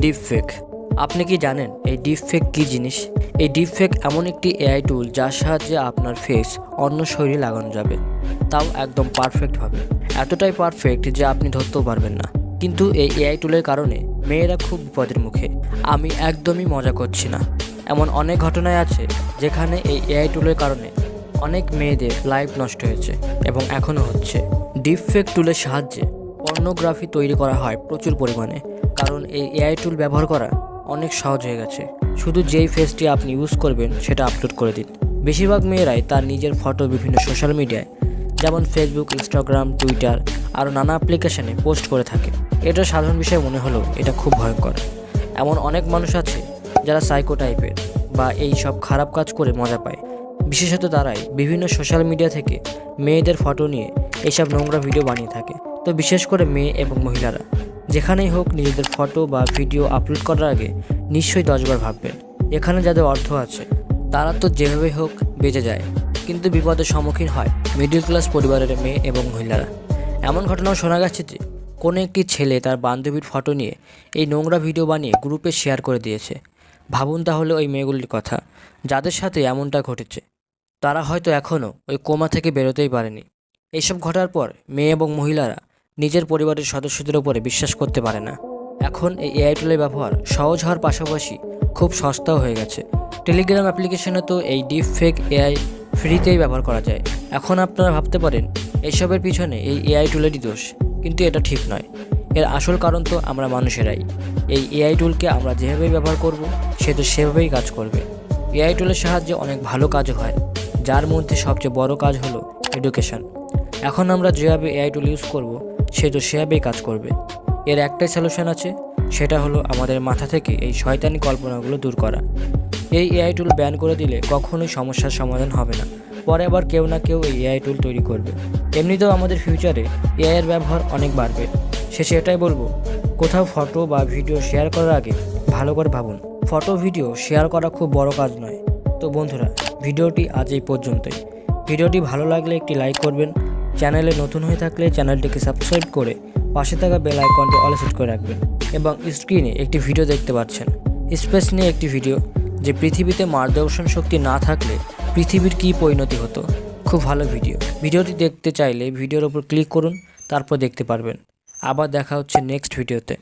Deep fake আপনি কি জানেন এই ডিপ ফেক কী জিনিস? এই ডিপ ফেক এমন একটি এআই টুল যার সাহায্যে আপনার ফেস অন্য শরীরে লাগানো যাবে। তাও একদম পারফেক্টভাবে এতটাই পারফেক্ট যে আপনি ধরতেও পারবেন না। কিন্তু এই এআই টুলের কারণে মেয়েরা খুব বিপদের মুখে। আমি একদমই মজা করছি না। এমন অনেক ঘটনায় আছে যেখানে এই এআই টুলের কারণে অনেক মেয়েদের লাইফ নষ্ট হয়েছে এবং এখনও হচ্ছে। ডিপ ফেক টুলের সাহায্যে পর্নোগ্রাফি তৈরি করা হয় প্রচুর পরিমাণে, কারণ এই এআই টুল ব্যবহার করা অনেক সহজ হয়ে গেছে। শুধু যেই ফেসটি আপনি ইউজ করবেন, সেটা আপলোড করে দিন। বেশিরভাগ মেয়েরাই তার নিজের ফটো বিভিন্ন সোশ্যাল মিডিয়ায় যেমন ফেসবুক ইনস্টাগ্রাম টুইটার আরও নানা অ্যাপ্লিকেশনে পোস্ট করে থাকে। এটা সাধারণ বিষয় মনে হলেও এটা খুব ভয়ঙ্কর। এমন অনেক মানুষ আছে যারা সাইকো টাইপের বা এই সব খারাপ কাজ করে মজা পায়। বিশেষত তারাই বিভিন্ন সোশ্যাল মিডিয়া থেকে মেয়েদের ফটো নিয়ে এইসব নোংরা ভিডিও বানিয়ে থাকে। তো বিশেষ করে মেয়ে এবং মহিলারা। যেখানেই হোক নিজেদের ফটো বা ভিডিও আপলোড করার আগে নিশ্চয়ই দশবার ভাববেন, এখানে যাদের অর্থ আছে, তারা তো যেভাবেই হোক বেঁচে যায়, কিন্তু বিপদের সম্মুখীন হয় মিডল ক্লাস পরিবারের মেয়ে এবং মহিলারা। এমন ঘটনাও শোনা গেছে যে, কোনো একটি ছেলে তার বান্ধবীর ফটো নিয়ে এই নোংরা ভিডিও বানিয়ে গ্রুপে শেয়ার করে দিয়েছে। ভাবুন তাহলে ওই মেয়েগুলির কথা, যাদের সাথে এমনটা ঘটেছে। তারা হয়তো এখনও ওই কোমা থেকে বেরোতেই পারেনি। এইসব ঘটার পর মেয়ে এবং মহিলারা নিজের পরিবারের সদস্যদের উপরে বিশ্বাস করতে পারে না। এখন এই এআই টুলের ব্যবহার সহজ হওয়ার পাশাপাশি খুব সস্তাও হয়ে গেছে। টেলিগ্রাম অ্যাপ্লিকেশনে তো এই ডিপ ফেক এআই ফ্রিতেই ব্যবহার করা যায়। এখন আপনারা ভাবতে পারেন এইসবের পিছনে এই এআই টুলেরই দোষ, কিন্তু এটা ঠিক নয়। এর আসল কারণ তো আমরা মানুষেরাই। এই এআই টুলকে আমরা যেভাবেই ব্যবহার করব, সে তো সেভাবেই কাজ করবে। এআই টুলের সাহায্যে অনেক ভালো কাজও হয়। যার মধ্যে সবচেয়ে বড় কাজ হলো এডুকেশন এখন আমরা যেভাবে এআই টুল ইউজ করব সে তো সেভাবেই কাজ করবে। এর একটাই সলিউশন আছে, সেটা হলো আমাদের মাথা থেকে এই শয়তানি কল্পনাগুলো দূর করা। এই এআই টুল ব্যান করে দিলে কখনোই সমস্যার সমাধান হবে না। পরে আবার কেউ না কেউ এই এআই টুল তৈরি করবে। এমনিতেও আমাদের ফিউচারে এআইয়ের ব্যবহার অনেক বাড়বে। শেষে এটাই বলব, কোথাও ফটো বা ভিডিও শেয়ার করার আগে ভালো করে ভাবুন। ফটো ভিডিও শেয়ার করা খুব বড় কাজ নয়। তো বন্ধুরা ভিডিওটি আজ এই পর্যন্তই। ভিডিওটি ভালো লাগলে একটি লাইক করবেন চ্যানেলে নতুন হয়ে থাকলে চ্যানেলটিকে সাবস্ক্রাইব করে পাশে থাকা বেল আইকনটি অল সেট করে রাখবেন এবং স্ক্রিনে একটি ভিডিও দেখতে পাচ্ছেন। স্পেস নিয়ে একটি ভিডিও যে পৃথিবীতে মার্গদর্শন শক্তি না থাকলে পৃথিবীর কী পরিণতি হতো। খুব ভালো ভিডিও। ভিডিওটি দেখতে চাইলে ভিডিওর উপর ক্লিক করুন, তারপর দেখতে পারবেন। আবার দেখা হচ্ছে নেক্সট ভিডিওতে।